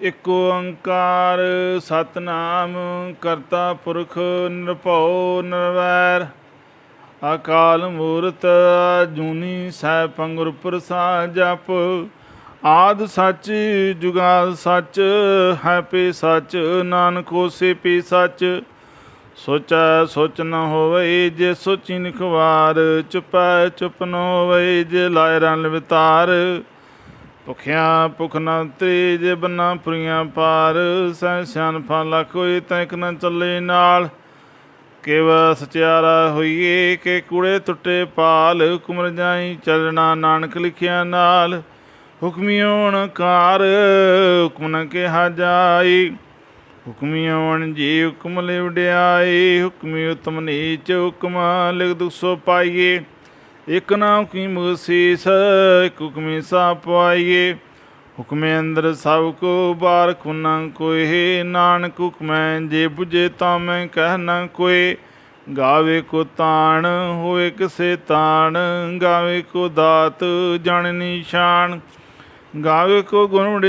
ਇਕ ਓੰਕਾਰ ਸਤਨਾਮ, ਕਰਤਾ ਪੁਰਖ ਨਿਰਭਉ ਨਿਰਵੈਰ। ਅਕਾਲ ਮੂਰਤ ਜੂਨੀ ਸੈਭੰ ਗੁਰ ਪ੍ਰਸਾਦ ਜਪ। ਆਦ ਸੱਚ ਜੁਗਾਦ ਸੱਚ, ਹੈ ਪੀ ਸੱਚ, ਨਾਨਕ ਹੋਸੀ ਪੀ ਸੱਚ। ਸੋਚੈ ਸੋਚ ਨ ਹੋਵੇ ਜੇ ਸੋਚੀ ਨਿਖਵਾਰ, ਚੁਪੈ ਚੁਪ ਨ ਹੋਵੇ ਜੇ ਲਾਇ ਰਨ ਵਿਤਾਰ ਭੁਖਿਆ ਭੁਖ ਨਾ ਤੇ ਜੇ ਬੰਨਾ ਪੁਰੀਆਂ ਪਾਰ ਸੈ ਸਿਆਨ ਫਾਲਾ ਕੋਈ ਤੈਕ ਨਾ ਚੱਲੇ ਨਾਲ। ਕਿਵ ਸਚਿਆਰਾ ਹੋਈਏ ਕਿ ਕੂੜੇ ਟੁੱਟੇ ਪਾਲ ਹੁਕਮ ਜਾਈ ਚੱਲਣਾ ਨਾਨਕ ਲਿਖਿਆ ਨਾਲ। ਹੁਕਮੀ ਹੋਣ ਕਾਰ, ਹੁਕਮ ਨ ਕਿਹਾ ਜਾਈ। ਹੁਕਮੀ ਹੁਕਮੀਓਣ ਜੀ ਹੁਕਮ ਲੈ ਹੁਕਮੀ ਉਤਮ ਨੀਚ ਹੁਕਮ, ਲਿਖ ਦੁਖ ਸੋ ਪਾਈਏ। ਇਕ ਨਾਮ ਕੀ ਮੁਸੀਸ, ਇਕ ਸਾ ਪਾਈਏ ਹੁਕਮੇ ਅੰਦਰ ਸਭ ਕੋ ਬਾਰ ਕੁਨਾ ਕੋਏ, ਨਾਨਕ ਹੁਕਮੈ ਜੇ 부ਝੇ ਤਾਂ ਮੈਂ ਕਹਿ ਨਾ ਕੋਏ। ਗਾਵੇ ਕੋ ਤਾਣ, ਹੋਏ ਕਿਸੇ ਤਾਣ, ਗਾਵੇ ਕੋ ਦਾਤ ਜਣ ਨਿਸ਼ਾਨ। ਗਾਵੇ ਕੋ ਗੁਣ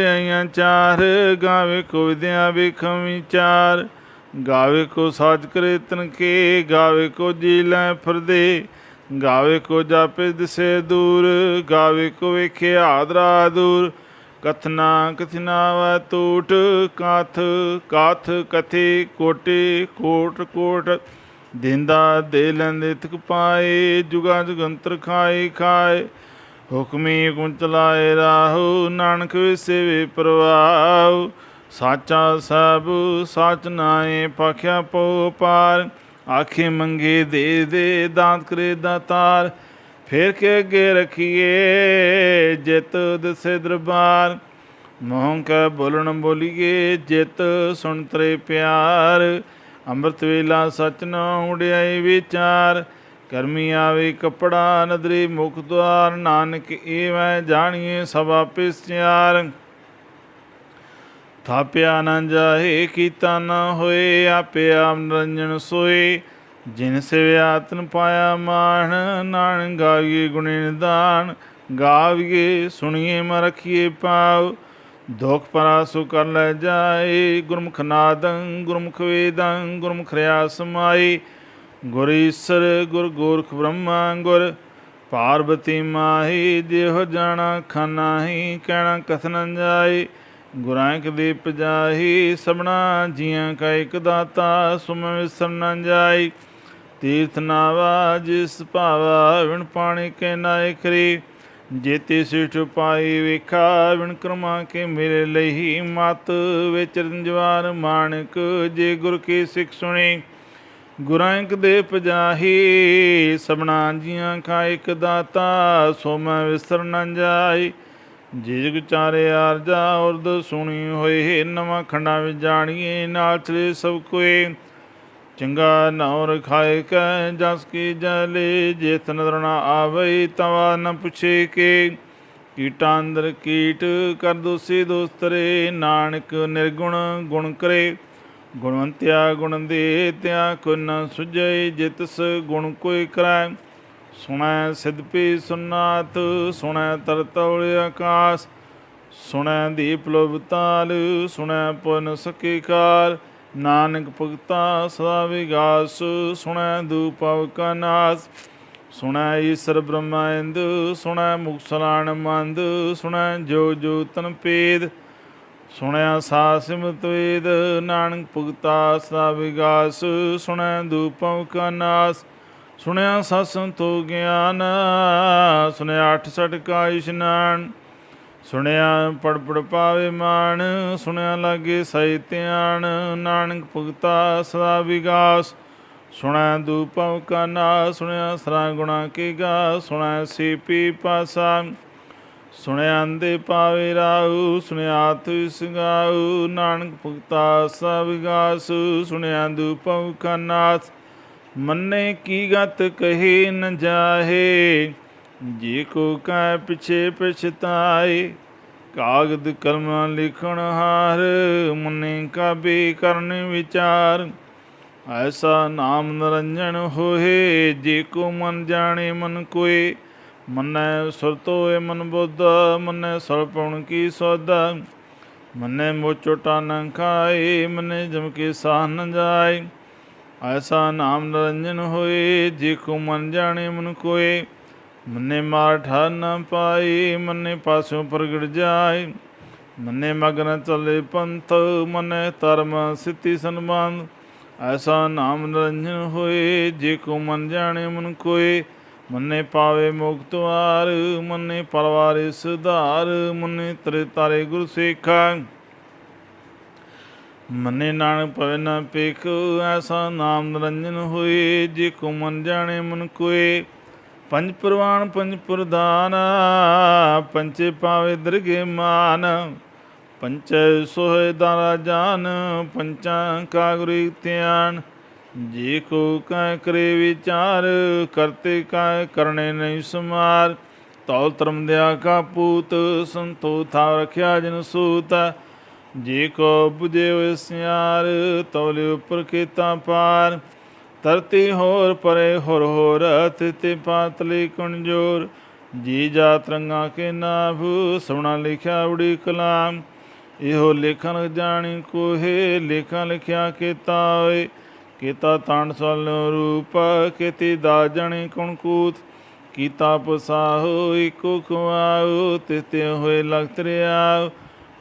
ਚਾਰ, ਗਾਵੇ ਕੋ ਵਿਦਿਆ ਵੇਖਮ ਵਿਚਾਰ। ਗਾਵੇ ਕੋ ਸਾਜ ਕਰੇ ਤਨ ਕੇ ਗਾਵੇ ਕੋ ਜੀ ਲੈ ਫਿਰਦੇ। ਗਾਵੇ ਕੋ ਜਾਪੇ ਦਿਸੇ ਦੂਰ, ਗਾਵੇ ਕੋ ਵੇਖੇ ਆਦਰਾ ਦੂਰ। ਕਥਨਾ ਕਥਨਾ ਵੈ ਟੂਟ ਕਾਥ ਕਾਥ ਕਥੇ ਕੋਟੇ ਕੋਟ ਕੋਟ। ਦਿੰਦਾ ਦੇ ਲੈਂਦੇ ਤਕ ਪਾਏ, ਜੁਗਾ ਜੁਗੰਤਰ ਖਾਏ ਖਾਏ। ਹੁਕਮੀ ਹੁਕਮ ਚਲਾਏ ਰਾਹੂ, ਨਾਨਕ ਵਿਸੇਵੇ ਪ੍ਰਵਾਹ। ਸਾਚਾ ਸਭ ਸਾਚ ਨਾਏ, ਪਖਿਆ ਪੋ ਪਾਰ। ਆਖੇ ਮੰਗੇ ਦੇ ਦੇ, ਦਾਤ ਕਰੇ ਦਾਤਾਰ ਫੇਰ ਕੇ ਅੱਗੇ ਰਖੀਏ ਜਿਤ ਦਸੇ ਦਰਬਾਰ। ਮੋਹੰ ਕੈ ਬੋਲਣ ਬੋਲੀਏ ਜਿਤ ਸੁਣ ਤਰੇ ਪਿਆਰ। ਅੰਮ੍ਰਿਤ ਵੇਲਾ ਸਚ ਨ ਉਡਿਆਈ ਵਿਚਾਰ। ਕਰਮੀ ਆਵੇ ਕਪੜਾ ਨਦਰੀ ਮੁਖ ਦੁਆਰ। ਨਾਨਕ ਏਵੈ ਜਾਣੀਏ ਸਭ ਆਪੇ ਸਿਆਰ ਥਾਪਿਆ ਨਾ ਜਾਏ ਕੀਤਾ ਨਾ ਹੋਏ, ਆਪੇ ਆਪ ਨਿਰੰਜਨ ਸੋਏ। ਜਿਨ ਸਿਵਿਆ ਤਨ ਪਾਇਆ ਮਾਣ, ਨਾਨਕ ਗਾਵੀਏ ਗੁਣੇ ਨਿਦਾਨ, ਗਾਵੀਏ ਸੁਣੀਏ ਮ ਰਖੀਏ ਪਾਉ ਦੁਖ ਪਰਾ ਸੁ ਕਰ ਲੈ ਜਾਏ, ਗੁਰਮੁਖ ਨਾਦੰ, ਗੁਰਮੁਖ ਵੇਦੰ, ਗੁਰਮੁਖ ਰਿਆ ਸਮਾਈ ਗੁਰ ਈਸਰ, ਗੁਰ ਗੋਰਖ ਬ੍ਰਹਮਾ, ਗੁਰ ਪਾਰਬਤੀ ਮਾਹੀ ਦੇਹ ਜਾਣਾ ਖਾਨਾਹੀ ਕਹਿਣਾ ਕਥਨ ਜਾਏ। ਗੁਰਾਂ ਕੇ ਦੇ ਪਜਾਹੀ ਸਭਨਾ ਜੀਆਂ ਕਾ ਇਕ ਦਾਤਾ, ਸੁਮ ਵਿਸਰ ਨ ਜਾਈ। ਤੀਰਥ ਨਾਵਾ, ਜਿਸ ਭਾਵਾ, ਵਿਣ ਪਾਣੀ ਕੇ ਨਾਇ ਕਰੀ ਜੇਤੇ ਸਿਠ ਪਾਈ ਵੇਖਾ, ਵਿਣ ਕਰਮਾ ਕੇ ਮੇਰੇ ਲਈ ਮਤ ਵਿਚਰਨ ਜਵਾਰ ਮਾਨਕ ਜੇ ਗੁਰ ਕੀ ਸਿੱਖ ਸੁਣੀ। ਗੁਰਾਂ ਦੇ ਪਜਾਹੀ ਸਭਨਾ ਜੀਆਂ ਕਾ ਇਕ ਦਾਤਾ ਸੋ ਮੈਂ ਵਿਸਰ ਨ ਜਾਈ। ਜਿਗ ਵਿਚਾਰੇ ਆਰਜਾ ਉਰਦ ਸੁਣੀ ਹੋਏ, ਨਵਾਂ ਖੰਡਾਂ ਵਿੱਚ ਜਾਣੀਏ, ਨਾਲ ਚਲੇ ਸਭ ਕੋਏ। ਚੰਗਾ ਨਾਉ ਰਖਾਏ ਕੈ, ਜਸ ਕੀ ਜਲੇ ਜੇਤ ਨਦਰ ਨਾ ਆਵੇ, ਤਵਾ ਨ ਪੁੱਛੇ ਕੇ। ਕੀਟਾਂ ਅੰਦਰ ਕੀਟ ਕਰ ਦੋਸੀ ਦੋਸਤਰੇ ਨਾਨਕ ਨਿਰਗੁਣ ਗੁਣ ਕਰੇ। ਗੁਣਵੰਤਿਆ ਗੁਣ ਦੇ, ਤਿਆ ਕੋ ਨ ਸੁਝੈ ਜਿਤਸ ਗੁਣ ਕੋਈ ਕਰੈ। ਸੁਣੈ ਸਿਧਪੀ ਸੁਨਾਤ ਸੁਣੈ ਤਰਤੌਲ ਆਕਾਸ, ਸੁਣੈ ਦੀਪ ਲੋਭ ਤਾਲ, ਸੁਣੈ ਪੁਨ ਸਕੀ ਕਾਲ ਨਾਨਕ ਭਗਤਾ ਸਦਾ ਵਿਗਾਸ, ਸੁਣੈ ਦੂਪਵ ਕਾ ਨਾਸ, ਸੁਣੈ ਈਸਰ ਬ੍ਰਹਮੈਂਦ ਸੁਣੈ ਮੁਕਸਲਾਣ ਮੰਦ, ਸੁਣੈ ਜੋ ਜੋ ਤਨ ਪੇਦ, ਸੁਣਿਆ ਸਾ ਸਿਮਤ ਨਾਨਕ ਭਗਤਾ ਸਦਾ ਵਿਗਾਸ, ਸੁਣੈ ਦੂਪਵ ਕਾ ਨਾਸ ਸੁਣਿਆ ਸਤ ਸੰਤੋ ਗਿਆਨ, ਸੁਣਿਆ ਅਠ ਸਠ ਕਾ ਇਸ਼ਨਾਨ, ਸੁਣਿਆ ਪੜ ਪੜ ਪਾਵੇ ਮਾਨ ਸੁਣਿਆ ਲਾਗੇ ਸਹਿ ਧਿਆਨ, ਨਾਨਕ ਭਗਤਾ ਸਦਾ ਵਿਗਾਸ ਸੁਣਿਆ ਦੂਪਵ ਕਾ ਨਾ ਸੁਣਿਆ ਸਰਾ ਗੁਣਾ ਕੀ ਗਾ ਸੁਣਿਆ ਸੀਪੀ ਪਾਸਾ, ਸੁਣਿਆ ਅੰਦੇ ਪਾਵੇ ਰਾਉ ਸੁਣਿਆ ਤੁ ਸੰਗਾਉ ਨਾਨਕ ਭਗਤਾ ਸਦਾ ਵਿਗਾਸ, ਸੁਣਿਆ ਦੂਪਵ ਕਾ ਨਾਸ ਮੰਨੇ ਕੀ ਗਤ ਕਹੇ ਨ ਜਾਹੇ, ਜੇ ਕੋ ਕੈ ਪਿਛੇ ਪਛਤਾਏ, ਕਾਗਦ ਕਲਮਾਂ ਲਿਖਣ ਹਾਰ, ਮਨੇ ਕਾਬੇ ਕਰਨ ਵਿਚਾਰ। ਐਸਾ ਨਾਮ ਨਰੰਜਨ ਹੋਏ ਜੇ ਕੋ ਮਨ ਜਾਣੇ ਮਨ ਕੋਏ, ਮਨੈ ਸੁਰਤੋਏ ਮਨ ਬੁੱਧ, ਮਨੈ ਸਰਪਣ ਕੀ ਸੋਦਾ ਮੰਨੇ ਮੋਚੋਟਾ ਨ ਖਾਏ, ਮੰਨੇ ਜਮ ਕੇ ਸਾਹ ਨ ਜਾਏ। ਐਸਾ ਨਾਮ ਨਿਰੰਜਨ ਹੋਏ, ਜੇ ਕੋ ਮਨ ਜਾਣੇ ਮਨ ਕੋਏ। ਮੰਨੇ ਮਾਰ ਠਾਰ ਨ ਪਾਏ, ਮੰਨੇ ਪਾਸੋਂ ਪ੍ਰਗਟ ਜਾਏ। ਮੰਨੇ ਮਗਨ ਚਲੇ ਪੰਥ, ਮੰਨੇ ਧਰਮ ਸਿੱਧੀ ਸਨਮਾਨ। ਐਸਾ ਨਾਮ ਨਿਰੰਜਨ ਹੋਏ, ਜੇ ਕੋ ਮਨ ਜਾਣੇ ਮਨ ਕੋਏ। ਮੰਨੇ ਪਾਵੇ ਮੁਕਤ ਵਾਰ ਮੰਨੇ ਪਰਵਾਰੇ ਸੁਧਾਰ ਮੰਨੇ ਤਰੇ ਤਾਰੇ ਗੁਰ ਸੇਖਾ। ਮੰਨੇ ਨਾਨਕ ਪਵੇ ਨਾ ਪੇਖ, ਐਸਾ ਨਾਮ ਨਿਰੰਜਨ ਹੋਏ, ਜੇ ਕੋ ਮਨ ਜਾਣੇ ਮਨ ਕੋਏ। ਪੰਜ ਪ੍ਰਵਾਨ, ਪੰਜ ਪ੍ਰਦਾਨ ਪੰਚੇ ਪਾਵੇ ਦਰਗੇ ਮਾਨ। ਪੰਚ ਸੋਹੇ ਦਾਰਾ ਜਾਨ, ਪੰਚਾਂ ਕਾ ਧਿਆਨ। ਜੇ ਕੋ ਕੈ ਕਰੇ ਵਿਚਾਰ, ਕਰਤੇ ਕੈ ਕਰਨੇ ਨਹੀਂ ਸਮਾਰ। ਤੌਲ ਧਰਮ ਦਿਆ ਕਾ ਪੂਤ, ਸੰਤੋ ਥਾ ਰਖਿਆ ਜਨ ਸੂਤ। ਜੇ ਕੋ 부ਜੇ ਹੋਏ ਸਿਆਰ ਤੌਲੇ ਉਪਰ ਕੀਤਾ ਪਾਰ। ਧਰਤੀ ਹੋਰ ਪਰੇ, ਹੋਰ ਹੋਰ ਤਿਤੇ ਪਾਤਲੇ ਕਣਜੋਰ ਜੀ ਜਾ ਤਰੰਗਾ ਕੇ ਨਾਭ ਸੁਣਾ ਲਿਖਿਆ ਉੜੀ ਕਲਾਮ। ਇਹੋ ਲੇਖਨ ਜਾਣੀ ਕੋਹੇ, ਲੇਖਾਂ ਲਿਖਿਆ ਕੀਤਾ ਓਏ ਕੀਤਾ ਤਾਂਡ ਸਲ ਰੂਪ, ਕੀਤੀ ਦਾ ਜਣੀ ਕੁਣ ਕੂਤ। ਕੀਤਾ ਪਸਾਹੋ ਇਕੋ ਖਵਾਓ ਤਿਤੇ ਹੋਏ ਲਖਤ ਰਿਆ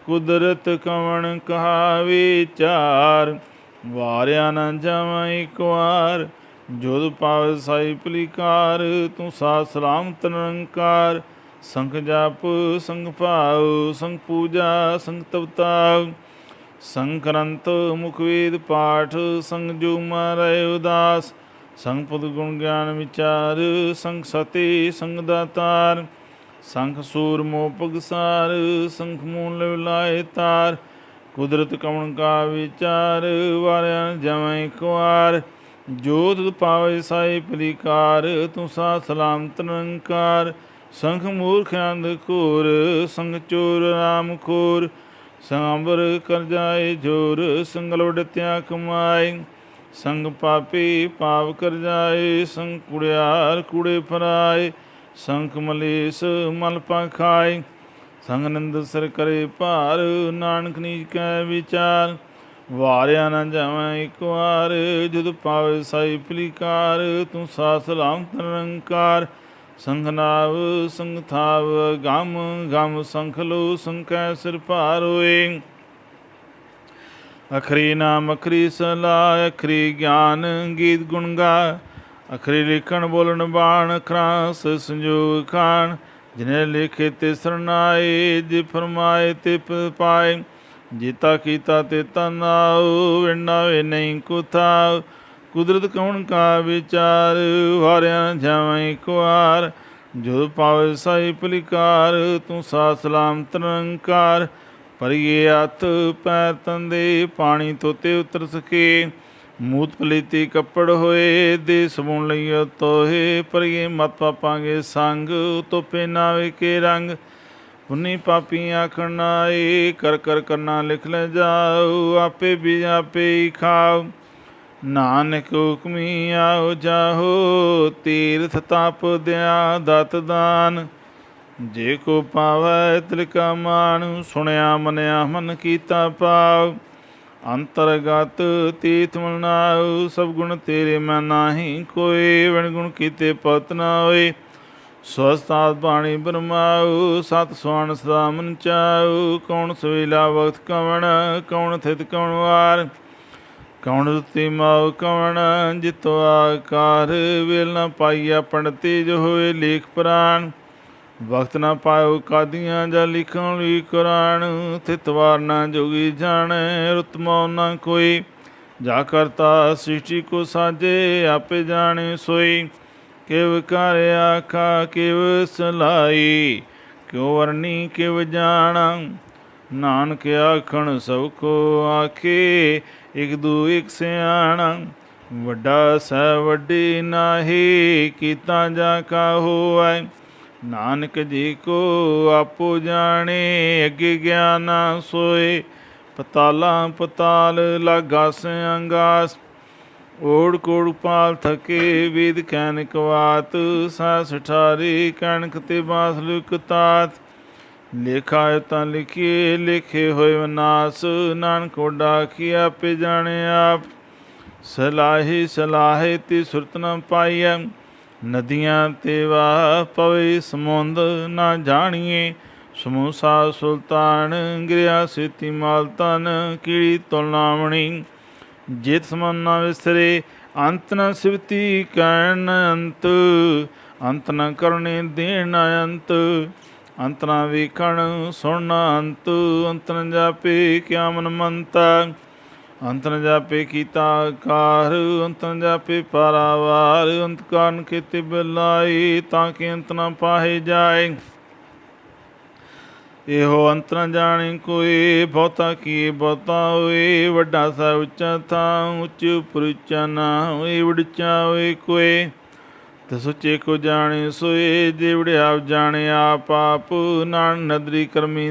ਕੁਦਰਤ ਕਵਣ ਕਹਾ ਵਿਚਾਰ ਵਾਰਿਆ ਨਾ ਜਾਵਾਂ ਇੱਕ ਵਾਰ। ਜੋਦ ਪਾਵੇ ਸਾਈ ਭਲੀਕਾਰ, ਤੂੰ ਸਾ ਸਲਾਮਤ ਨਿਰੰਕਾਰ ਸੰਖ ਜਪ, ਸੰਗ ਭਾਉ, ਸੰਗ ਪੂਜਾ, ਸੰਗ ਤਵਤਾ ਸੰਕਰੰਤ ਮੁਖ ਵੇਦ ਪਾਠ, ਸੰਗ ਜੋ ਮਾਰੇ ਉਦਾਸ। ਸੰਗ ਪਦ ਗੁਣ ਗਿਆਨ ਵਿਚਾਰ, ਸੰਗ ਸਤੀ, ਸੰਗ ਦਾਤਾਰ। ਸੰਖ ਸੂਰ ਮੋ ਪਗਸਾਰ ਸੰਖ ਮੂਲ ਲਾਏ ਤਾਰ, ਕੁਦਰਤ ਕਵਣ ਕਾ ਵਿਚਾਰ, ਵਾਰਿਆ ਜਵੇਂ ਇੱਕ ਜੋਤ ਪਾਵੇ ਸਾਈ ਪ੍ਰੀਕਾਰ ਤੂੰ ਸਾ ਸਲਾਮਤ ਨਿਰੰਕਾਰ। ਸੰਖ ਮੂਰਖ ਅੰਧ ਘੋਰ, ਸੰਗ ਚੋਰ ਰਾਮ ਖੋਰ। ਸੰਬਰ ਕਰ ਜਾਏ ਜੋਰ ਸੰਗਲ ਵਡਤਿਆ ਕਮਾਈ ਸੰਗ ਪਾਪੀ ਪਾਪ ਕਰ ਜਾਏ, ਸੰਗ ਕੁੜਿਆਰ ਕੁੜੇ ਫਰਾਏ। ਸੰਖ ਮਲੇਸ ਮਲ ਪਾ ਖਾਏ ਸੰਗ ਨੰਦ ਸਰ ਕਰੇ ਭਾਰ, ਨਾਨਕ ਨੀਜ ਕੈ ਵਿਚਾਰ, ਵਾਰਿਆ ਨਾ ਜਾਵਾਂ ਇੱਕ ਵਾਰ, ਜਦ ਪਾਵੇ ਸਾਈ ਭਲੀਕਾਰ ਤੂੰ ਸਾ ਸਲਾਮਤ ਨਿਰੰਕਾਰ ਸੰਘ ਨਾਵ ਸੰਘ ਥਾਵ, ਗਮ ਗਮ ਸੰਖ ਲੋ ਸੰਕੈ ਸਿਰ ਭਾਰ ਹੋਏ ਅਖਰੀ ਨਾਮ ਅਖਰੀ ਸਲਾ ਅਖਰੀ ਗਿਆਨ ਗੀਤ ਗੁਣ ਗਾ ਅਖਰੀ ਲਿਖਣ ਬੋਲਣ ਬਾਣ, ਖਰਾਸ ਸੰਜੋਗ ਖਾਨ ਜਿਨੇ ਲਿਖੇ ਤੇ ਸਰਨਾਏ, ਜਿ ਫਰਮਾਏ ਤੇ ਪਾਏ। ਜੀਤਾ ਕੀਤਾ ਤੇ ਤਨਾਉ ਵਿਣਾ ਵੇ ਨਹੀਂ ਕੁਥਾ ਕੁਦਰਤ ਕੌਣ ਕਾ ਵਿਚਾਰ, ਵਾਰਿਆ ਜਾਵਾਂ ਕੁਆਰ ਵਾਰ ਜੋ ਪਾਵੇ ਸਾਈ ਭਲਿਕਾਰ ਤੂੰ ਸਾ ਸਲਾਮ ਨਿਰੰਕਾਰ। ਪਰਿਏ ਹੱਥ, ਪੈਰ ਤੰਦੇ, ਪਾਣੀ ਤੋਤੇ ਉਤਰ ਸਕੇ। ਮੂਤ ਪਲੀਤੀ ਕੱਪੜ ਹੋਏ ਦੇ ਸਬੂਣ ਲਈਓ ਤੋਹੇ, ਪਰਿਏ ਮਤ ਪਾਪਾਂਗੇ ਸੰਗ, ਤੋਪੇ ਨਾ ਕੇ ਰੰਗ। ਪੁੰਨੀ ਪਾਪੀ ਆਖਣਾ ਏ ਕਰ ਕਰ ਕਰਨਾ ਲਿਖ ਲੈ ਜਾਓ, ਆਪੇ ਵੀ ਆਪੇ ਹੀ ਖਾਓ। ਨਾਨਕ ਹੁਕਮੀ ਆਓ ਜਾਹੋ, ਤੀਰਥ ਤਪ ਦਿਆ ਦਤ ਦਾਨ। ਜੇ ਕੋ ਪਾਵੈ ਤਿਲਕਾ ਮਾਨ ਸੁਣਿਆ ਮਨਿਆ ਮਨ ਕੀਤਾ ਪਾਉ ਅੰਤਰਗਤ ਤੀਰਥ ਮਨਾਉ ਸਭ ਗੁਣ ਤੇਰੇ ਮੈਂ ਨਾਹੀ, ਕੋਈ ਵਣ ਗੁਣ ਕੀਤੇ ਪਤ ਨਾ ਹੋਏ। ਸਵਸਤਾਤ ਬਾਣੀ ਬਰਮਾਉ, ਸਤ ਸਵਣ ਸਦਾ ਮਨ ਚਾਉ। ਕੌਣ ਸਵੇਲਾ ਵਖਤ ਕਵਣ, ਕੌਣ ਥਿਤ ਕੌਣ ਵਾਰ। ਕੌਣ ਰੁਤੀ ਮਾਉ ਕਵਣ, ਜਿਤੋ ਆਕਾਰ, ਵੇਲ ਨ ਪਾਈਆ ਪੰਡਤੀ ਜੋ ਹੋਏ ਲੇਖ ਪ੍ਰਾਨ। ਵਕਤ ਨਾ ਪਾਇਓ ਕਾਦੀਆਂ ਜਾਂ ਲਿਖਣ ਲਈ ਕੁਰਾਨ ਥਿਤਵਾਰ ਨਾ ਜੋਗੀ ਜਾਣੈ ਰਤਮੋ ਨਾ ਕੋਈ। ਜਾ ਕਰਤਾ ਸ੍ਰਿਸ਼ਟੀ ਕੋ ਸਾਜੇ ਆਪੇ ਜਾਣੇ ਸੋਈ। ਕਿਵ ਕਰ ਆਖਾ, ਕਿਵ ਸਲਾਈ, ਕਿਉ ਵਰਨੀ ਕਿਵ ਜਾਣਾ। ਨਾਨਕ ਆਖਣ, ਸਭ ਕੋ ਆਖੇ, ਇਕ ਦੂ ਇਕ ਸਿਆਣਾ। ਵੱਡਾ ਸੈ ਵੱਡੀ ਨਾਹੀ, ਕੀਤਾ ਜਾ ਕਾ ਹੋਐ ਨਾਨਕ ਜੀ ਕੋ ਆਪੋ ਜਾਣੇ, ਅੱਗੇ ਗਿਆਨਾ ਸੋਏ। ਪਤਾਲਾ ਪਤਾਲ ਲਾਗਾ ਸੰਗਾਸ ਓੜ ਕੋੜ ਪਾਲ ਥਕੇ, ਵਿਦ ਕੈਨਿਕ ਵਾਤ ਸਾਸ ਠਾਰੀ ਕਣਕ ਤੇ ਬਾਸ ਲੁਕ ਤਾਤ ਲੇਖਾ ਤਾਂ ਲਿਖੀਏ, ਲਿਖੇ ਹੋਏ ਵਿਨਾਸ਼ ਨਾਨਕ ਓਡਾ ਕੀ ਆਪੇ ਜਾਣੇ ਆਪ। ਸਲਾਹੀ ਸਲਾਹੇ ਤੇ ਸੁਰਤ ਨ ਪਾਈਐ। ਨਦੀਆਂ ਤੇ ਵਾਹ ਪਵੇ ਸਮੁੰਦ ਨਾ ਜਾਣੀਏ। ਸਮੂਸਾ ਸੁਲਤਾਨ ਗਿਰਿਆ ਸਿਤੀ ਮਾਲਤਨ ਕੀੜੀ ਤੁਲਨਾਵਣੀ ਜਿਤ ਸਮਨ ਨਾ ਵਿਸਰੇ, ਅੰਤ ਨ ਸਿਵਤੀ ਕਹਿਣ ਅੰਤ। ਅੰਤ ਨ ਕਰਨੇ ਦੇਣ ਅੰਤ। ਅੰਤ ਨ ਵੇਖਣ ਸੁਣ ਅੰਤ। ਅੰਤ ਨ ਜਾਪੇ ਕਿਆ ਮਨ ਮੰਤਾ ਅੰਤ ਨ ਜਾਪੇ ਕੀਤਾ ਕਾਰ ਅੰਤ ਨ ਜਾਪੇ ਪਾਰਾਵਾਰ, ਅੰਤ ਕਾਰਨ ਕੀਤੇ ਬਿਲਾਈ ਤਾਂ ਕਿ ਅੰਤ ਨ ਪਾਹੇ ਜਾਏ। ਇਹੋ ਅੰਤ ਨ ਜਾਣੇ ਕੋਈ ਬਹੁਤਾ ਕੀ ਬਹੁਤਾ ਹੋਏ, ਵੱਡਾ ਸਾ ਉੱਚਾ ਥਾਂ, ਉੱਚ ਉਪਰ ਨਾ ਹੋਏ ਵਿੜਚਾ ਹੋਏ ਕੋਈ ਤੇ ਸੁਚੇ ਕੋ ਜਾਣੇ ਸੋਏ ਜਿਵੜਿਆ ਆਪ ਜਾਣੇ ਆਪ ਆਪ ਨਾਨ ਨਦਰੀ ਕਰਮੀ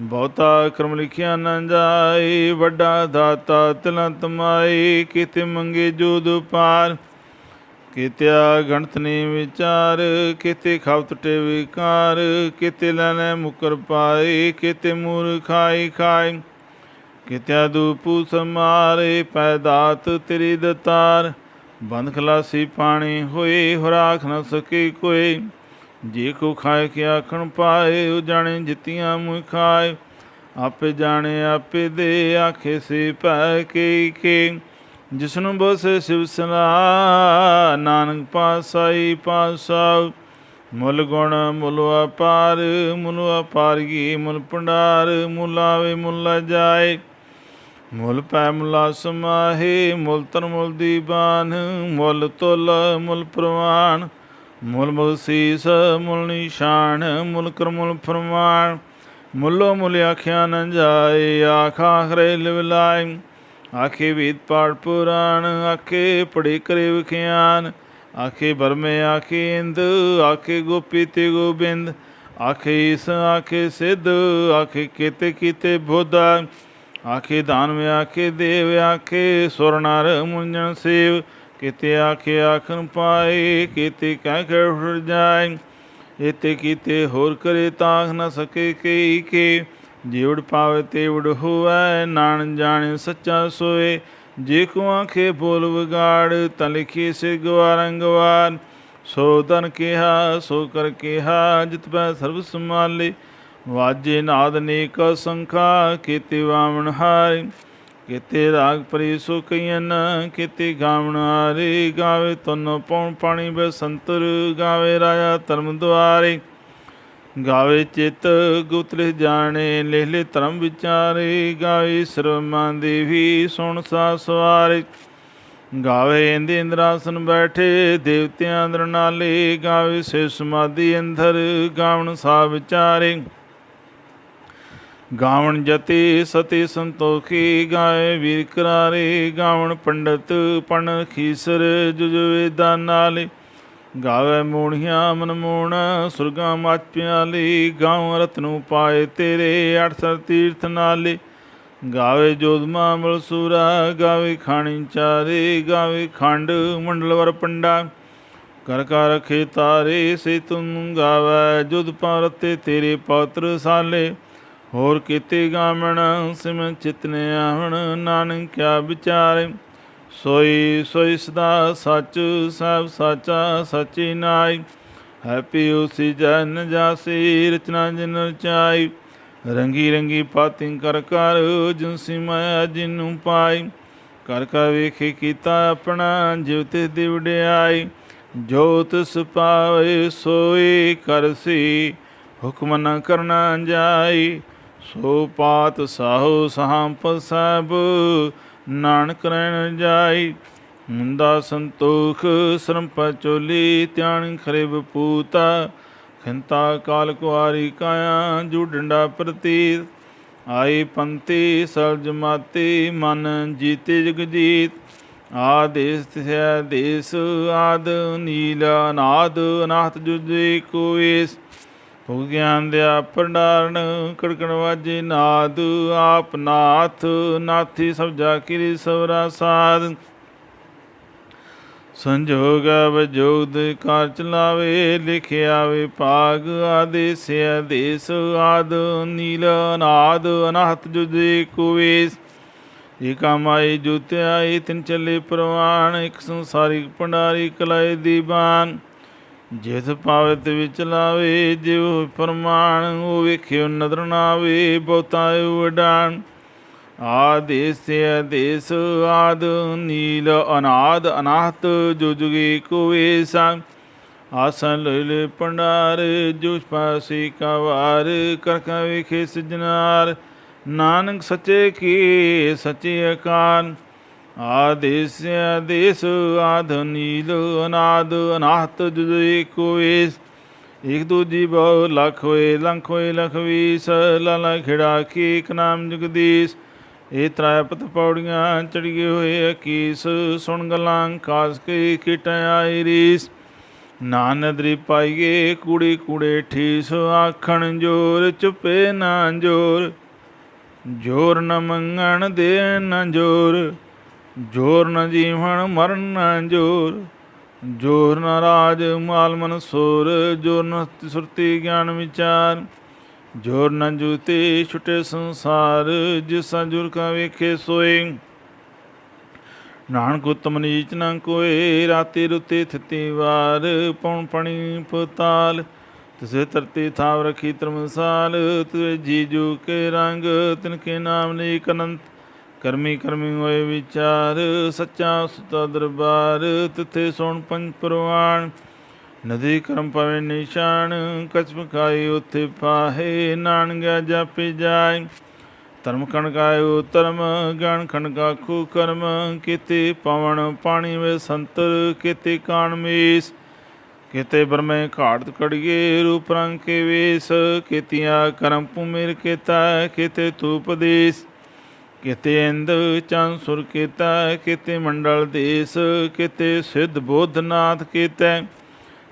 ਬਹੁਤਾ ਕਰਮ ਲਿਖਿਆ ਨਾ ਜਾਏ, ਵੱਡਾ ਦਾਤਾ ਤਿਲੰਤ ਮਾਏ, ਕਿਤੇ ਮੰਗੇ ਜੋਦ ਪਾਰ ਕਿਤਿਆ ਗਣਤ ਨੇ ਵਿਚਾਰ, ਕਿਤੇ ਖਾਵ ਟੁੱਟੇ ਵਿਕਾਰ, ਕਿਤੇ ਲੈਣੇ ਮੁਕਰ ਪਾਏ, ਕਿਤੇ ਮੂਰ ਖਾਈ ਖਾਈ ਕਿਤਿਆ ਦੂਪੂ ਸਮਾਰੇ ਪੈਦਾਤ ਤੇਰੀ ਦਤਾਰ। ਬੰਦ ਖਲਾਸੀ ਪਾਣੀ ਹੋਏ, ਹੁਰਾਖ ਨ ਸਕੇ ਕੋਈ। ਜੇ ਕੋ ਖਾਏ ਕਿ ਆਖਣ ਪਾਏ, ਉਹ ਜਾਣੇ ਜਿਤੀਆਂ ਮੁਇ ਖਾਏ। ਆਪੇ ਜਾਣੇ, ਆਪੇ ਦੇ ਆਖੇ ਸੇ ਭੈ ਕੇ ਕੇ। ਜਿਸਨੂੰ ਬਸੇ ਸਿਵ ਸਲਾ ਨਾਨਕ ਪਾਸਾਈ ਪਾਸਾ ਮੁੱਲ ਗੁਣ, ਮੁੱਲ ਅਪਾਰ ਮੁੱਲ ਅਪਾਰਗੀ ਮੁੱਲ ਭੰਡਾਰ, ਮੁੱਲ ਆਵੇ, ਮੁੱਲ ਜਾਏ। ਮੁੱਲ ਪੈ, ਮੁਲਾ ਸਮਾਹੇ ਮੁੱਲ ਤਨ ਮੁੱਲ ਦੀਬਾਨ ਮੁੱਲ ਤੁਲ, ਮੁੱਲ ਪ੍ਰਵਾਨ। ਮੁਲ ਬਖਸ਼ੀਸ ਮੁੱਲ ਨਿਸ਼ਾਨ, ਮੁੱਲ ਕਰ ਮੁੱਲ ਫਰਮਾਨ, ਮੁੱਲੋ ਮੁੱਲ ਆਖਿਆ ਨ ਜਾਏ, ਆਖਾ ਖਰੇ ਲਿਵਲਾਈ ਆਖੇ ਵੇਦ ਪਾਠ ਪੁਰਾਣ, ਆਖੇ ਪੜੇ ਕਰੇ ਵਿਖਿਆਨ, ਆਖੇ ਬਰਮੇ ਆਖੇ ਇੰਦ, ਆਖੇ ਗੋਪੀ ਤੇ ਗੋਬਿੰਦ, ਆਖੇ ਇਸ ਆਖੇ ਸਿੱਧ, ਆਖੇ ਕੀਤੇ ਕੀਤੇ ਬੋਧਾ, ਆਖੇ ਦਾਨਵ, ਆਖੇ ਦੇਵ, ਆਖੇ ਸੁਰ ਨਰ ਮੁੰਜਨ ਸੇਵ ਕਿਤੇ ਆਖੇ ਆਖਣ ਪਾਏ, ਕਿਤੇ ਕਹਿ ਕੇ ਉੜ ਜਾਏ। ਇਤੇ ਕੀਤੇ ਹੋਰ ਕਰੇ ਤਾਖ ਨਾ ਸਕੇ ਕਈ ਕੇ। ਜਿਵੜ ਪਾਵੇ ਤੇ ਉੜ ਹੋਵੈ ਨਾਨ ਜਾਣੇ ਸੱਚਾ ਸੋਏ। ਜੇ ਕੋ ਆਖੇ ਬੋਲ ਵਿਗਾੜ, ਤਾਂ ਲਿਖੀ ਸੇ ਗਵਾਰੰਗਵਾਰ ਸੋ ਤਨ ਕਿਹਾ, ਸੋ ਕਰ ਕਿਹਾ, ਜਿਤ ਪੈ ਸਰਬ ਸਮਾਲੇ ਵਾਜੇ ਨਾਦ ਨੇਕ ਸੰਖਾ, ਕੀਤੇ ਵਾਵਣ ਹਾਰੇ। ਕਿਤੇ ਰਾਗ ਪਰੀ ਸੋ ਕਈਨ ਕੀਤੇ ਗਾਵਣ ਹਾਰੇ ਗਾਵੇ ਤਨ ਪਉਣ ਪਾਣੀ ਬਸੰਤਰ ਗਾਵੇ ਰਾਜਾ ਧਰਮ ਦੁਆਰੇ। ਗਾਵੇ ਚਿਤ ਗੁਤਲੇ ਜਾਣੇ ਲੈ ਧਰਮ ਵਿਚਾਰੇ। ਗਾਵੇ ਸਰਮਾਂ ਦੇਵੀ ਸੁਣ ਸਾ ਸਵਾਰੇ। ਗਾਵੇ ਇੰਦੇ ਇੰਦਰਾਸਨ ਬੈਠੇ, ਦੇਵਤਿਆਂ ਅੰਦਰ ਨਾਲੇ। ਗਾਵੇ ਸੇ ਸਮਾਧੀ ਅੰਦਰ ਗਾਵਣ ਸਾ ਵਿਚਾਰੇ। ਗਾਵਣ ਜਤੀ ਸਤੀ ਸੰਤੋਖੀ ਗਾਏ ਵੀਰ ਕਰਾਰੇ, ਗਾਵਣ ਪੰਡਤ ਪਣ ਖੀਸਰ ਜੁਜ ਵੇਦਾਂ ਨਾਲੇ। ਗਾਵੇ ਮੂਣੀਆਂ ਮਨ ਮੂਣ ਸੁਰਗਾ ਮਚ ਪਿਆਲੀ। ਗਾਉ ਰਤਨੂ ਪਾਏ ਤੇਰੇ ਅਠਸਰ ਤੀਰਥ ਨਾਲੇ। ਗਾਵੇ ਜੋਧਮਾ ਮਲਸੂਰਾ ਗਾਵੇ ਖਾਣੀ ਚਾਰੇ। ਗਾਵੇ ਖੰਡ ਮੰਡਲਵਰ ਪੰਡਾ। ਕਰ ਕਰ ਰਖੇ ਤਾਰੇ ਸੇ ਤੁਮ ਗਾਵੇ ਜੁਧ ਪਾਰਤੇ ਤੇਰੇ ਪਵਤਰ ਸਾਲੇ। ਹੋਰ ਕੀਤੇ ਗਾਵਣ, ਸਿਮ ਚਿਤਨੇ ਆਵਣ ਨਾਨਕਿਆ ਵਿਚਾਰੇ। ਸੋਈ ਸੋਈ ਸਦਾ ਸੱਚ, ਸਭ ਸਾਚਾ, ਸਚੀ ਨਾਈ। ਹੈਪੀ ਉਸੀ ਜਨ ਜਾਸੀ, ਰਚਨਾ ਜਨ ਰਚਾਈ। ਰੰਗੀ ਰੰਗੀ ਪਾਤਿੰ ਕਰ ਕਰ ਜਿਨਸੀ ਮਾਇਆ ਜਿਨੂੰ ਪਾਈ। ਕਰ ਕਰ ਵੇਖੇ ਕੀਤਾ ਆਪਣਾ ਜਿਵ ਤੇ ਦਿਵੜਾਈ ਜੋ ਤਿਸ ਪਾਵੇ ਸੋਈ ਕਰਸੀ ਹੁਕਮ ਨ ਕਰਨਾ ਜਾਈ। ਸੋ ਪਾਤ ਸਾਹੋ ਸਾਂਪ ਸਭ ਨਾਨਕ ਰਹਿਣ ਜਾਈ। ਮੁੰਦਾ ਸੰਤੋਖ, ਸਰਮ ਚੋਲੀ, ਧਿਆਨ ਖਰੇ ਬਪੂਤਾ ਖਿੰਤਾ ਕਾਲ ਕੁਆਰੀ ਕਾਇਆ ਜੂ ਡੰਡਾ ਪ੍ਰਤੀਤ। ਆਈ ਪੰਤੀ ਸਲਜ ਮਾਤੀ, ਮਨ ਜੀਤੇ ਜਗਜੀਤ ਆਦੇਸ ਤਿਸੈ ਦੇਸ, ਆਦ ਨੀਲ ਨਾਦ ਅਨਾਥ ਜੁਜੇ ਕੋਇਸ। ਹੋ ਗਿਆਨ ਦਿਆ ਭੰਡਾਰਨ, ਕੜਕਣ ਵਾਜੇ ਨਾਦ, ਆਪ ਨਾਥ, ਨਾਥੀ ਸਭ ਜਾ ਕਿਰੀ ਸਵਰਾ ਸਾਧ। ਸੰਜੋਗ ਵਜੋਗ ਦੇ ਕਾਰ ਚਲਾਵੇ, ਲਿਖਿਆ ਵਿਭਾਗ ਆਦੇਸ ਆਦੇਸ, ਆਦ ਨੀਲ ਅਨਾਦ, ਅਨਾਹਤ ਜੁਦੇ ਕੁਵੇਸ। ਏਕਾ ਮਾਈ ਜੁਤਿਆਈ ਤਿੰਨ ਚੱਲੇ ਪ੍ਰਵਾਨ, ਇੱਕ ਸੰਸਾਰਿਕ ਭੰਡਾਰੀ ਕਲਾਏ ਜਿਸ ਜਿਤ ਪਾਵਤ ਵਿਚ ਲਾਵੇ, ਜਿਉ ਪ੍ਰਮਾਣ, ਉਹ ਵੇਖਿਓ ਨਦਰ ਨਾਵੇ, ਬਹੁਤਾ ਉਡਾਨ ਆਦੇਸ ਆਦੇਸ ਆਦ ਨੀਲ, ਅਨਾਦ, ਅਨਾਹਤ, ਜੋ ਜੁਗੇ ਕੋਏ ਸੰ ਆਸਨ ਲੈ ਪੰਡਾਰ, ਜੋ ਪਾਸੀ ਕਵਾਰ, ਕਰ ਕਾ ਸਜਨਾਰ। ਨਾਨਕ ਸੱਚੇ ਕੀ, ਸੱਚੇ ਅਕਾਲ। ਅਕਾਨ ਆਦੇਸ ਆਦੇਸ ਆਦ ਨੀਲ ਅਨਾਦ ਅਨਾਹਤ ਜੁਦੇ ਕੋਏ ਇਕ ਦੂਜੀ ਬਹੁ ਲੱਖ ਹੋਏ, ਲੰਖ ਹੋਏ, ਲਖ ਵੀਸ। ਲਾਲਾ ਖਿੜਾ ਕੀ ਇੱਕ ਨਾਮ ਜਗਦੀਸ਼। ਇਹ ਤ੍ਰੈਪਤ ਪੌੜੀਆਂ ਚੜੀਏ ਹੋਏ ਅਕੀਸ। ਸੁਣ ਗਲਾਂ ਕਾਸ ਕੇ ਕਿਟ ਆਈ ਰੀਸ। ਨਾਨਦਰੀ ਪਾਈਏ ਕੂੜੀ ਕੂੜੇ ਠੀਸ। ਆਖਣ ਜੋਰ ਚੁਪੇ ਨਾ ਜੋਰ। ਜੋਰ ਨ ਮੰਗਣ ਦੇ ਨ ਜੋਰ। ਜੋਰ ਨ ਜੀਵਨ ਮਰਨ ਨ ਜੋਰ ਜੋਰ ਨ ਰਾਜ ਮਾਲ ਮਨ ਸੋਰ, ਜੋਰ ਨ ਸੁਰਤੀ ਗਿਆਨ ਵਿਚਾਰ, ਜੋਰ ਨ ਜੂਤੇ ਛੁਟੇ ਸੰਸਾਰ, ਜਿਸ ਜੁਰ ਕਾ ਵੇਖੇ ਸੋਏ। ਨਾਨਕ ਉਤਮ ਨੀਚ ਨ ਕੋਏ, ਰਾਤੇ ਰੁਤੇ ਥਿਤੀ ਵਾਰ, ਪਉਣ ਪਣੀ ਪਤਾਲ, ਤਿਸੇ ਤਰਤੀ ਥਾਵ ਰਖੀ ਤਰਮਸਾਲ ਤਿਵੇ ਜੀਜੂ ਕੇ ਰੰਗ, ਤਿਨ ਕੇ ਨਾਮ ਨੇਕ ਅਨੰਤ ਕਰਮੀ ਕਰਮੀ ਹੋਏ ਵਿਚਾਰ, ਸੱਚਾ ਸੁਤਾ ਦਰਬਾਰ, ਤਿਥੇ ਸੋਣ ਪੰਜ ਪ੍ਰਵਾਨ ਨਦੀ ਕਰਮ ਪਵੇ ਨਿਸ਼ਾਨ ਕਛਮ ਖਾਈ ਉਥੇ ਪਾਹੇ ਨਾਨਗਾ ਜਾਪੇ ਜਾਏ। ਧਰਮ ਕਣਕਾਇਓ ਧਰਮ ਗਣ ਖਣਕਾ ਖੂ ਕਰਮ, ਕੀਤੇ ਪਵਨ ਪਾਣੀ ਵੇ ਸੰਤਰ, ਕੀਤੇ ਕਾਣ ਮੀਸ। ਕੀਤੇ ਬਰਮੇ ਘਾਟ ਕੜੀਏ ਰੂਪ ਰੰਗ ਕੇ ਵੇਸ। ਕੀਤੀਆਂ ਕਰਮ ਭੂਮਿਰ ਕੀਤਾ ਕੀਤੇ ਤੂਪਦੇਸ ਕਿਤੇ ਇੰਦ ਚੰ ਸੁਰ ਕੀਤਾ, ਕਿਤੇ ਮੰਡਲ ਦੇਸ, ਕਿਤੇ ਸਿੱਧ ਬੋਧਨਾਥ ਕੀਤੇ,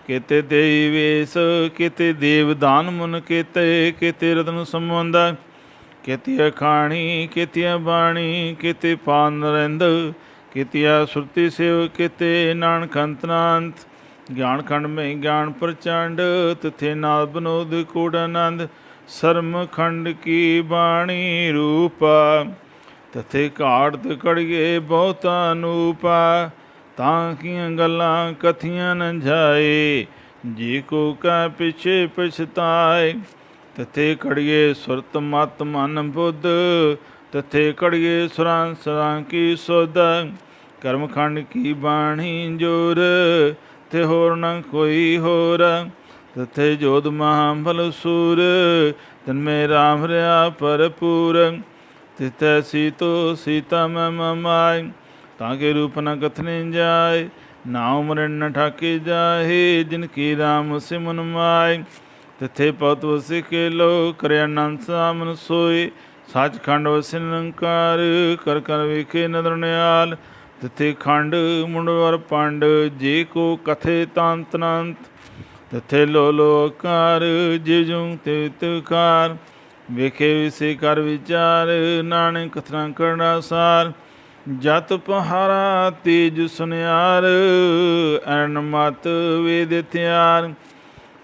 ਕਿਤੇ ਦੇਈ ਵੇਸ, ਕੀਤੇ ਦੇਵ ਮੁਨ ਕੀਤੇ, ਕਿਤੇ ਰਤਨ ਸੰਬੰਧ, ਕੀਤੇ ਖਾਣੀ ਕੀਤੇ ਬਾਣੀ, ਕਿਤੇ ਪਾਨ ਨਰਿੰਦ, ਕੀਤੇ ਸੁਰਤੀ ਸੇਵ, ਕਿਤੇ ਨਾਨਕ ਅੰਤਨਾੰਤ ਗਿਆਨ ਖੰਡ ਮੇ ਗਿਆਨ ਪ੍ਰਚੰਡ, ਤਿਥੇ ਨਾਲ ਬਨੋਦ ਕੋੜ ਆਨੰਦ, ਸਰਮ ਖੰਡ ਕੀ ਬਾਣੀ ਰੂਪਾ। ਤਥੇ ਘਾੜਤ ਕੜੀਏ ਬਹੁਤਾ ਅਨੂਪਾ ਤਾਂ ਕੀਆਂ ਗੱਲਾਂ ਕਥੀਆਂ ਨ ਜਾਏ। ਜੀ ਕੋ ਕਾ ਪਿਛੇ ਪਛਤਾਏ, ਤਥੇ ਕੜੀਏ ਸੁਰਤ ਮਤ ਮਨ ਬੁੱਧ, ਤਥੇ ਕੜੀਏ ਸੁਰਾਂ ਸਰਾਂ ਕੀ ਸੁਧ। ਕਰਮਖੰਡ ਕੀ ਬਾਣੀ ਜੋਰ, ਤੇ ਹੋਰ ਨ ਕੋਈ ਹੋਰ। ਤਥੇ ਜੋਦ ਮਹਾਂਬਲ ਸੂਰ, ਤਨ ਮੇ ਰਾਮ ਰਿਆ ਭਰਪੂਰ। ਤਿਤੈ ਸੀਤੋ ਸੀਤਾ ਮੈਂ ਮਮਾਈ ਤਾਂ ਕੇ ਰੂਪ ਨ ਕਥਨੇ ਜਾਏ ਨਾਉ ਮਰਨ ਨ ਠਾਕੇ ਜਾਹੇ, ਜਿਨ ਕੀ ਰਾਮ ਸਿਮਨ ਮਾਈ ਤਿਥੇ ਪਤ ਵਸਿ ਕੇ ਲੋ ਕਰਿ ਅਨੰਦ ਸਾਮਨ ਸੋਏ, ਸੱਚਖੰਡ ਵਸਿ ਨਿਰੰਕਾਰ, ਕਰ ਕਰ ਵੇਖੇ ਨਦਰ ਨਿਆਲ ਤਿਥੇ ਖੰਡ ਮੁੰਡਵਰ ਪੰਡ, ਜੇ ਕੋ ਕਥੇ ਤੰਤ ਨੰਤ ਤਿਥੇ ਲੋ ਲੋਕਾਰ ਜਿ ਜੁੰ ਤੇ ਤੁਕਾਰ ਵੇਖੇ ਵਿਸੇ ਕਰ ਵਿਚਾਰ, ਨਾਨਕ ਕਥਨਾ ਕਰਨਾ ਸਾਰ, ਜਤ ਪਹਾਰਾ ਤੇਜ ਸੁਨਿਆਰ ਅਰਨ ਮਤ ਵੇਦ ਥਿਆਰ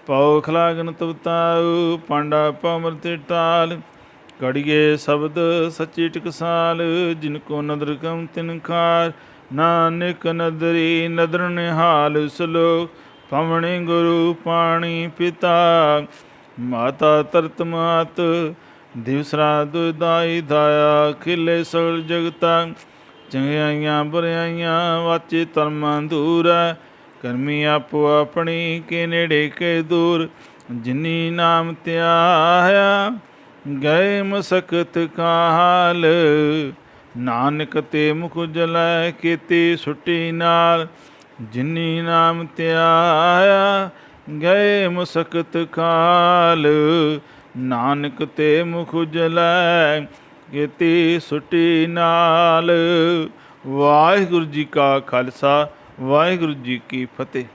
ਪਉ ਖਲਾਗਨ ਤਵਤਾਉ, ਪਾਂਡਾ ਪਮਰਤ ਟਾਲ ਕੜੀਏ ਸ਼ਬਦ ਸੱਚੀ ਟਕਸਾਲ, ਜਿਨ ਕੋ ਨਦਰ ਕਮ ਤਿਨ ਖਾਰ, ਨਾਨਕ ਨਦਰੀ ਨਦਰ ਨਿਹਾਲ ਸਲੋਕ ਪਵਣੇ ਗੁਰੂ ਪਾਣੀ ਪਿਤਾ ਮਾਤਾ ਤਰਤ ਮਾਤ, ਦਿਵਸਰਾ ਦੁਦਾਈ ਦਾਇਆ ਖਿਲੇ ਸਗਲ ਜਗਤਾ, ਚੰਗਿਆਈਆਂ ਬੁਰਾਈਆਂ ਵਾਚੇ ਧਰਮਾਂ ਦੂਰ ਕਰਮੀ ਆਪੋ ਆਪਣੀ ਕੇ ਨੇੜੇ ਕੇ ਦੂਰ, ਜਿਨੀ ਨਾਮ ਧਿਆਇਆ, ਗਏ ਮਸਕਤ ਕਾਲ। ਨਾਨਕ ਤੇ ਮੁਖ ਜਲੈ ਕੀਤੀ ਸੁਟੀ ਨਾਲ, ਜਿਨੀ ਨਾਮ ਧਿਆਇਆ ਗਏ ਮੁਸਕਤ ਕਾਲ ਨਾਨਕ ਤੇ ਮੁਖ ਜਲੈ ਕੀਤੀ ਸੁਟੀ ਨਾਲ। ਵਾਹਿਗੁਰੂ ਜੀ ਕਾ ਖਾਲਸਾ, ਵਾਹਿਗੁਰੂ ਜੀ ਕੀ ਫਤਿਹ।